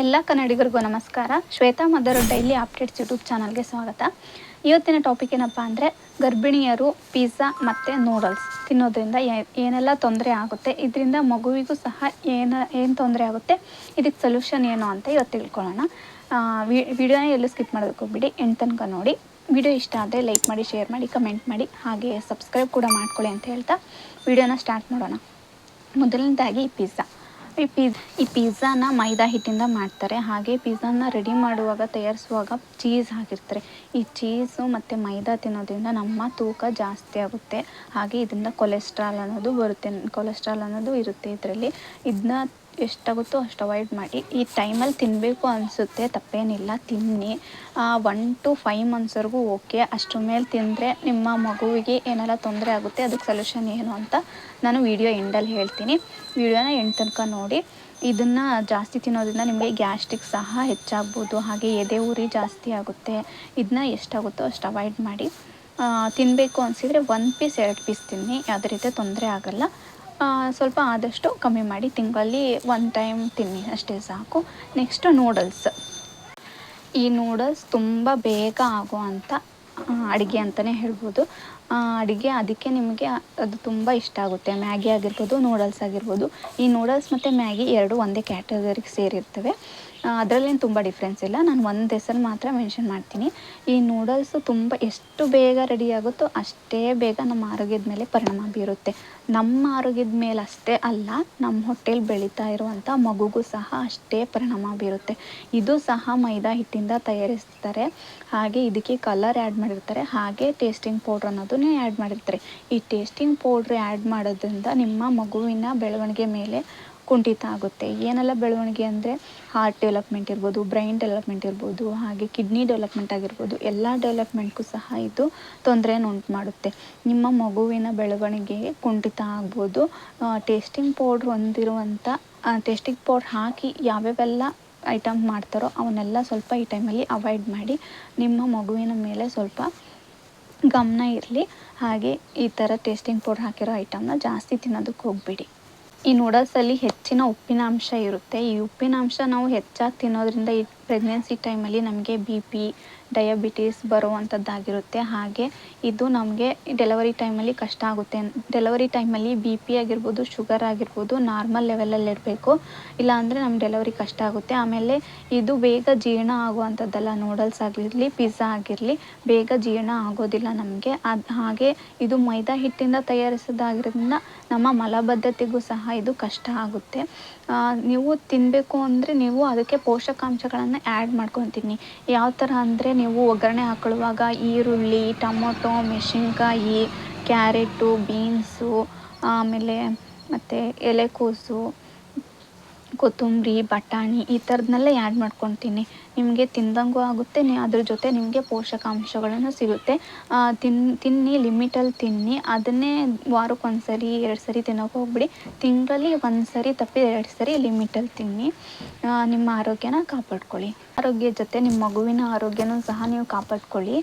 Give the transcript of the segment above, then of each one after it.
ಎಲ್ಲ ಕನ್ನಡಿಗರಿಗೂ ನಮಸ್ಕಾರ. Shweta mother daily updates YouTube ಚಾನಲ್ಗೆ ಸ್ವಾಗತ. ಇವತ್ತಿನ ಟಾಪಿಕ್ ಏನಪ್ಪ ಅಂದರೆ ಗರ್ಭಿಣಿಯರು ಪಿಜ್ಜಾ ಮತ್ತು ನೂಡಲ್ಸ್ ತಿನ್ನೋದ್ರಿಂದ ಏನೆಲ್ಲ ತೊಂದರೆ ಆಗುತ್ತೆ, ಇದರಿಂದ ಮಗುವಿಗೂ ಸಹ ಏನು ಏನು ತೊಂದರೆ ಆಗುತ್ತೆ, ಇದಕ್ಕೆ ಸೊಲ್ಯೂಷನ್ ಏನು ಅಂತ ಇವತ್ತು ತಿಳ್ಕೊಳ್ಳೋಣ. ವಿಡಿಯೋನ ಎಲ್ಲೂ ಸ್ಕಿಪ್ ಮಾಡೋದಕ್ಕೆ ಹೋಗ್ಬಿಡಿ ಎಂಟು ತನಕ ನೋಡಿ. ವಿಡಿಯೋ ಇಷ್ಟ ಆದರೆ ಲೈಕ್ ಮಾಡಿ ಶೇರ್ ಮಾಡಿ ಕಮೆಂಟ್ ಮಾಡಿ, ಹಾಗೆ ಸಬ್ಸ್ಕ್ರೈಬ್ ಕೂಡ ಮಾಡ್ಕೊಳ್ಳಿ ಅಂತ ಹೇಳ್ತಾ ವಿಡಿಯೋನ ಸ್ಟಾರ್ಟ್ ಮಾಡೋಣ. ಮೊದಲನೇದಾಗಿ ಪಿಜ್ಜಾ ಈ ಪಿಜ್, ಈ ಪಿಜ್ಜಾನ ಮೈದಾ ಹಿಟ್ಟಿಂದ ಮಾಡ್ತಾರೆ. ಹಾಗೆ ಪಿಜ್ಜಾನ ರೆಡಿ ಮಾಡುವಾಗ, ತಯಾರಿಸುವಾಗ ಚೀಸ್ ಹಾಕಿರ್ತಾರೆ. ಈ ಚೀಸು ಮತ್ತು ಮೈದಾ ತಿನ್ನೋದ್ರಿಂದ ನಮ್ಮ ತೂಕ ಜಾಸ್ತಿ ಆಗುತ್ತೆ. ಹಾಗೆ ಇದರಿಂದ ಕೊಲೆಸ್ಟ್ರಾಲ್ ಅನ್ನೋದು ಬರುತ್ತೆ. ಕೊಲೆಸ್ಟ್ರಾಲ್ ಅನ್ನೋದು ಇರುತ್ತೆ ಇದರಲ್ಲಿ. ಇದನ್ನ ಎಷ್ಟಾಗುತ್ತೋ ಅಷ್ಟು ಅವಾಯ್ಡ್ ಮಾಡಿ. ಈ ಟೈಮಲ್ಲಿ ತಿನ್ನಬೇಕು ಅನಿಸುತ್ತೆ, ತಪ್ಪೇನಿಲ್ಲ, ತಿನ್ನಿ. ಒನ್ ಟು ಫೈವ್ ಮಂತ್ಸ್ವರೆಗೂ ಓಕೆ ಅಷ್ಟ್ರ ಮೇಲೆ ತಿಂದರೆ ನಿಮ್ಮ ಮಗುವಿಗೆ ಏನೆಲ್ಲ ತೊಂದರೆ ಆಗುತ್ತೆ, ಅದಕ್ಕೆ ಸೊಲ್ಯೂಷನ್ ಏನು ಅಂತ ನಾನು ವೀಡಿಯೋ ಎಂಡಲ್ಲಿ ಹೇಳ್ತೀನಿ. ವೀಡಿಯೋನ ಎಂಡ್ ತನಕ ನೋಡಿ. ಇದನ್ನು ಜಾಸ್ತಿ ತಿನ್ನೋದ್ರಿಂದ ನಿಮಗೆ ಗ್ಯಾಸ್ಟ್ರಿಕ್ ಸಹ ಹೆಚ್ಚಾಗ್ಬೋದು, ಹಾಗೆ ಎದೆ ಉರಿ ಜಾಸ್ತಿ ಆಗುತ್ತೆ. ಇದನ್ನ ಎಷ್ಟಾಗುತ್ತೋ ಅಷ್ಟು ಅವಾಯ್ಡ್ ಮಾಡಿ. ತಿನ್ನಬೇಕು ಅನಿಸಿದರೆ ಒಂದು ಪೀಸ್ ಎರಡು ಪೀಸ್ ತಿನ್ನಿ. ಯಾವುದೇ ರೀತಿ ತೊಂದರೆ ಆಗೋಲ್ಲ. ಸ್ವಲ್ಪ ಆದಷ್ಟು ಕಮ್ಮಿ ಮಾಡಿ ತಿಂಗಳಲ್ಲಿ ಒನ್ ಟೈಮ್ ತಿನ್ನಿ, ಅಷ್ಟೇ ಸಾಕು. ನೆಕ್ಸ್ಟ್ ನೂಡಲ್ಸ್ ಈ ನೂಡಲ್ಸ್ ತುಂಬ ಬೇಗ ಆಗುವಂಥ ಅಡುಗೆ ಅಂತಲೇ ಹೇಳ್ಬೋದು. ಅಡುಗೆ ಅದಕ್ಕೆ ನಿಮಗೆ ಅದು ತುಂಬ ಇಷ್ಟ ಆಗುತ್ತೆ. ಮ್ಯಾಗಿ ಆಗಿರ್ಬೋದು ನೂಡಲ್ಸ್ ಆಗಿರ್ಬೋದು. ಈ ನೂಡಲ್ಸ್ ಮತ್ತು ಮ್ಯಾಗಿ ಎರಡು ಒಂದೇ ಕ್ಯಾಟಗರಿಗೆ ಸೇರಿರ್ತವೆ. ಅದರಲ್ಲೇನು ತುಂಬ ಡಿಫ್ರೆನ್ಸ್ ಇಲ್ಲ. ನಾನು ಒಂದು ಹೆಸರು ಮಾತ್ರ ಮೆನ್ಷನ್ ಮಾಡ್ತೀನಿ. ಈ ನೂಡಲ್ಸು ತುಂಬ ಎಷ್ಟು ಬೇಗ ರೆಡಿ ಆಗುತ್ತೋ ಅಷ್ಟೇ ಬೇಗ ನಮ್ಮ ಆರೋಗ್ಯದ ಮೇಲೆ ಪರಿಣಾಮ ಬೀರುತ್ತೆ. ನಮ್ಮ ಆರೋಗ್ಯದ ಮೇಲೆ ಅಷ್ಟೇ ಅಲ್ಲ, ನಮ್ಮ ಹೊಟ್ಟೆಲಿ ಬೆಳೀತಾ ಇರುವಂಥ ಮಗುಗೂ ಸಹ ಅಷ್ಟೇ ಪರಿಣಾಮ ಬೀರುತ್ತೆ. ಇದು ಸಹ ಮೈದಾ ಹಿಟ್ಟಿಂದ ತಯಾರಿಸ್ತಾರೆ. ಹಾಗೆ ಇದಕ್ಕೆ ಕಲರ್ ಆ್ಯಡ್ ಮಾಡಿರ್ತಾರೆ. ಹಾಗೆ ಟೇಸ್ಟಿಂಗ್ ಪೌಡ್ರ್ ಅನ್ನೋದನ್ನೇ ಆ್ಯಡ್ ಮಾಡಿರ್ತಾರೆ. ಈ ಟೇಸ್ಟಿಂಗ್ ಪೌಡ್ರ್ ಆ್ಯಡ್ ಮಾಡೋದ್ರಿಂದ ನಿಮ್ಮ ಮಗುವಿನ ಬೆಳವಣಿಗೆ ಮೇಲೆ ಕುಂಠಿತ ಆಗುತ್ತೆ. ಏನೆಲ್ಲ ಬೆಳವಣಿಗೆ ಅಂದರೆ ಹಾರ್ಟ್ ಡೆವಲಪ್ಮೆಂಟ್ ಇರ್ಬೋದು ಬ್ರೈನ್ ಡೆವಲಪ್ಮೆಂಟ್ ಇರ್ಬೋದು, ಹಾಗೆ ಕಿಡ್ನಿ ಡೆವಲಪ್ಮೆಂಟ್ ಆಗಿರ್ಬೋದು, ಎಲ್ಲ ಡೆವಲಪ್ಮೆಂಟ್ಗೂ ಸಹ ಇದು ತೊಂದರೆಯನ್ನು ಉಂಟು ಮಾಡುತ್ತೆ ನಿಮ್ಮ ಮಗುವಿನ ಬೆಳವಣಿಗೆಗೆ ಕುಂಠಿತ ಆಗ್ಬೋದು. ಟೇಸ್ಟಿಂಗ್ ಪೌಡ್ರ್ ಹೊಂದಿರುವಂಥ ಟೇಸ್ಟಿಂಗ್ ಪೌಡ್ರ್ ಹಾಕಿ ಯಾವ್ಯಾವೆಲ್ಲ ಐಟಮ್ ಮಾಡ್ತಾರೋ ಅವನ್ನೆಲ್ಲ ಸ್ವಲ್ಪ ಈ ಟೈಮಲ್ಲಿ ಅವಾಯ್ಡ್ ಮಾಡಿ ನಿಮ್ಮ ಮಗುವಿನ ಮೇಲೆ ಸ್ವಲ್ಪ ಗಮನ ಇರಲಿ. ಹಾಗೆ ಈ ಥರ ಟೇಸ್ಟಿಂಗ್ ಪೌಡ್ರ್ ಹಾಕಿರೋ ಐಟಮ್ನ ಜಾಸ್ತಿ ತಿನ್ನೋದಕ್ಕೆ ಹೋಗ್ಬಿಡಿ. ಈ ನೂಡಲ್ಸಲ್ಲಿ ಹೆಚ್ಚಿನ ಉಪ್ಪಿನಾಂಶ ಇರುತ್ತೆ. ಈ ಉಪ್ಪಿನಾಂಶ ನಾವು ಹೆಚ್ಚಾಗಿ ತಿನ್ನೋದ್ರಿಂದ ಈ ಪ್ರೆಗ್ನೆನ್ಸಿ ಟೈಮಲ್ಲಿ ನಮಗೆ ಬಿ ಪಿ ಡಯಾಬಿಟೀಸ್ ಬರುವಂಥದ್ದಾಗಿರುತ್ತೆ ಹಾಗೆ ಇದು ನಮಗೆ ಡೆಲಿವರಿ ಟೈಮಲ್ಲಿ ಕಷ್ಟ ಆಗುತ್ತೆ. ಡೆಲಿವರಿ ಟೈಮಲ್ಲಿ ಬಿ ಪಿ ಆಗಿರ್ಬೋದು ಶುಗರ್ ಆಗಿರ್ಬೋದು ನಾರ್ಮಲ್ ಲೆವೆಲಲ್ಲಿ ಇರಬೇಕು. ಇಲ್ಲಾಂದರೆ ನಮ್ಮ ಡೆಲಿವರಿ ಕಷ್ಟ ಆಗುತ್ತೆ. ಆಮೇಲೆ ಇದು ಬೇಗ ಜೀರ್ಣ ಆಗುವಂಥದ್ದಲ್ಲ ನೂಡಲ್ಸ್ ಆಗಿರಲಿ ಪಿಜ್ಜಾ ಆಗಿರಲಿ, ಬೇಗ ಜೀರ್ಣ ಆಗೋದಿಲ್ಲ ನಮಗೆ. ಅದು ಹಾಗೆ ಇದು ಮೈದಾ ಹಿಟ್ಟಿಂದ ತಯಾರಿಸೋದಾಗಿರೋದ್ರಿಂದ ನಮ್ಮ ಮಲಬದ್ಧತೆಗೂ ಸಹ ಇದು ಕಷ್ಟ ಆಗುತ್ತೆ. ನೀವು ತಿನ್ನಬೇಕು ಅಂದರೆ ನೀವು ಅದಕ್ಕೆ ಪೋಷಕಾಂಶಗಳನ್ನು ಆ್ಯಡ್ ಮಾಡ್ಕೊತೀನಿ. ಯಾವ ಥರ ಅಂದರೆ ನೀವು ಒಗ್ಗರಣೆ ಹಾಕೊಳ್ಳುವಾಗ ಈರುಳ್ಳಿ, ಟೊಮೊಟೊ, ಮೆಣಸಿನ್ಕಾಯಿ, ಕ್ಯಾರೆಟು, ಬೀನ್ಸು, ಆಮೇಲೆ ಮತ್ತು ಎಲೆಕೋಸು ಕೊತ್ತಂಬರಿ, ಬಟಾಣಿ ಈ ಥರದ್ನೆಲ್ಲ ಆ್ಯಡ್ ಮಾಡ್ಕೊತೀನಿ. ನಿಮಗೆ ತಿಂದಂಗೂ ಆಗುತ್ತೆ, ನೀ ಅದ್ರ ಜೊತೆ ನಿಮಗೆ ಪೋಷಕಾಂಶಗಳನ್ನು ಸಿಗುತ್ತೆ. ತಿನ್, ತಿನ್ನಿ ಲಿಮಿಟಲ್ಲಿ ತಿನ್ನಿ. ಅದನ್ನೇ ವಾರಕ್ಕೆ ಒಂದು ಎರಡು ಸರಿ ತಿನ್ನೋಕೆ ಹೋಗ್ಬಿಡಿ. ತಿಂಗಳಲ್ಲಿ ಒಂದು ಸರಿ ತಪ್ಪಿ ಎರಡು ಸರಿ ಲಿಮಿಟಲ್ಲಿ ತಿನ್ನಿ. ನಿಮ್ಮ ಆರೋಗ್ಯನ ಕಾಪಾಡ್ಕೊಳ್ಳಿ. ಆರೋಗ್ಯ ಜೊತೆ ನಿಮ್ಮ ಮಗುವಿನ ಆರೋಗ್ಯನೂ ಸಹ ನೀವು ಕಾಪಾಡ್ಕೊಳ್ಳಿ.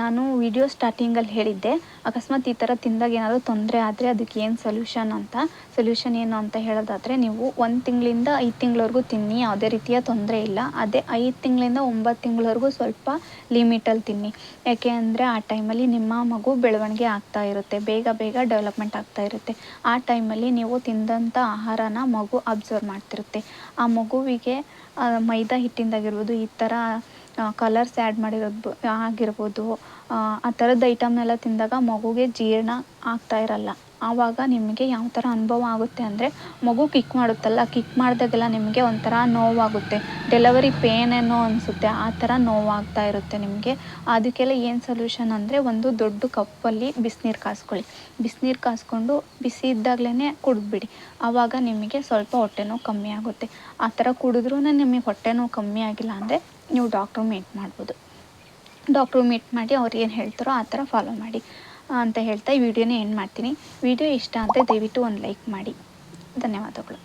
ನಾನು ವಿಡಿಯೋ ಸ್ಟಾರ್ಟಿಂಗಲ್ಲಿ ಹೇಳಿದ್ದೆ. ಅಕಸ್ಮಾತ್ ಈ ಥರ ತಿಂದಾಗ ಏನಾದರೂ ತೊಂದರೆ ಆದರೆ ಅದಕ್ಕೆ ಏನು ಸೊಲ್ಯೂಷನ್ ಅಂತ? ಸೊಲ್ಯೂಷನ್ ಏನು ಅಂತ ಹೇಳೋದಾದರೆ ನೀವು ಒಂದು ತಿಂಗಳಿಂದ ಐದು ತಿಂಗಳವರೆಗೂ ತಿನ್ನಿ, ಯಾವುದೇ ರೀತಿಯ ತೊಂದರೆ ಇಲ್ಲ. ಅದೇ ಐದು ತಿಂಗಳಿಂದ ಒಂಬತ್ತು ತಿಂಗಳವರೆಗೂ ಸ್ವಲ್ಪ ಲಿಮಿಟಲ್ಲಿ ತಿನ್ನಿ. ಯಾಕೆ ಅಂದರೆ ಆ ಟೈಮಲ್ಲಿ ನಿಮ್ಮ ಮಗು ಬೆಳವಣಿಗೆ ಆಗ್ತಾ ಇರುತ್ತೆ, ಬೇಗ ಬೇಗ ಡೆವಲಪ್ಮೆಂಟ್ ಆಗ್ತಾ ಇರುತ್ತೆ. ಆ ಟೈಮಲ್ಲಿ ನೀವು ತಿಂದಂಥ ಆಹಾರನ ಮಗು ಅಬ್ಸರ್ವ್ ಮಾಡ್ತಿರುತ್ತೆ. ಆ ಮಗುವಿಗೆ ಮೈದಾ ಹಿಟ್ಟಿಂದಾಗಿರ್ಬೋದು, ಈ ಥರ ಕಲರ್ಸ್ ಆ್ಯಡ್ ಮಾಡಿರೋದು ಆಗಿರ್ಬೋದು, ಆ ಥರದ ಐಟಮ್ನೆಲ್ಲ ತಿಂದಾಗ ಮಗುಗೆ ಜೀರ್ಣ ಆಗ್ತಾ ಇರಲ್ಲ. ಆವಾಗ ನಿಮಗೆ ಯಾವ ಥರ ಅನುಭವ ಆಗುತ್ತೆ ಅಂದರೆ ಮಗು ಕಿಕ್ ಮಾಡುತ್ತಲ್ಲ ಕಿಕ್ ಮಾಡಿದಾಗೆಲ್ಲ ನಿಮಗೆ ಒಂಥರ ನೋವಾಗುತ್ತೆ. ಡೆಲವರಿ ಪೇನ್ ಏನೋ ಅನಿಸುತ್ತೆ, ಆ ಥರ ನೋವಾಗ್ತಾ ಇರುತ್ತೆ ನಿಮಗೆ. ಅದಕ್ಕೆಲ್ಲ ಏನು ಸೊಲ್ಯೂಷನ್ ಅಂದರೆ ಒಂದು ದೊಡ್ಡ ಕಪ್ಪಲ್ಲಿ ಬಿಸಿನೀರು ಕಾಸ್ಕೊಳ್ಳಿ. ಬಿಸಿನೀರು ಕಾಸ್ಕೊಂಡು ಬಿಸಿ ಇದ್ದಾಗಲೇ ಕುಡಿದ್ಬಿಡಿ. ಆವಾಗ ನಿಮಗೆ ಸ್ವಲ್ಪ ಹೊಟ್ಟೆ ನೋವು ಕಮ್ಮಿ ಆಗುತ್ತೆ. ಆ ಥರ ಕುಡಿದ್ರೂ ನಿಮಗೆ ಹೊಟ್ಟೆ ನೋವು ಕಮ್ಮಿ ಆಗಿಲ್ಲ ಅಂದರೆ ನೀವು ಡಾಕ್ಟ್ರು ಮೀಟ್ ಮಾಡ್ಬೋದು. ಡಾಕ್ಟ್ರು ಮೀಟ್ ಮಾಡಿ ಅವ್ರು ಏನು ಹೇಳ್ತಾರೋ ಆ ಥರ ಫಾಲೋ ಮಾಡಿ. ಅಂತ ಹೇಳ್ತಾ ಈ ವಿಡಿಯೋನ ಎಂಡ್ ಮಾಡ್ತೀನಿ. ವಿಡಿಯೋ ಇಷ್ಟ ಅಂತ ದಯವಿಟ್ಟು ಒಂದು ಲೈಕ್ ಮಾಡಿ. ಧನ್ಯವಾದಗಳು.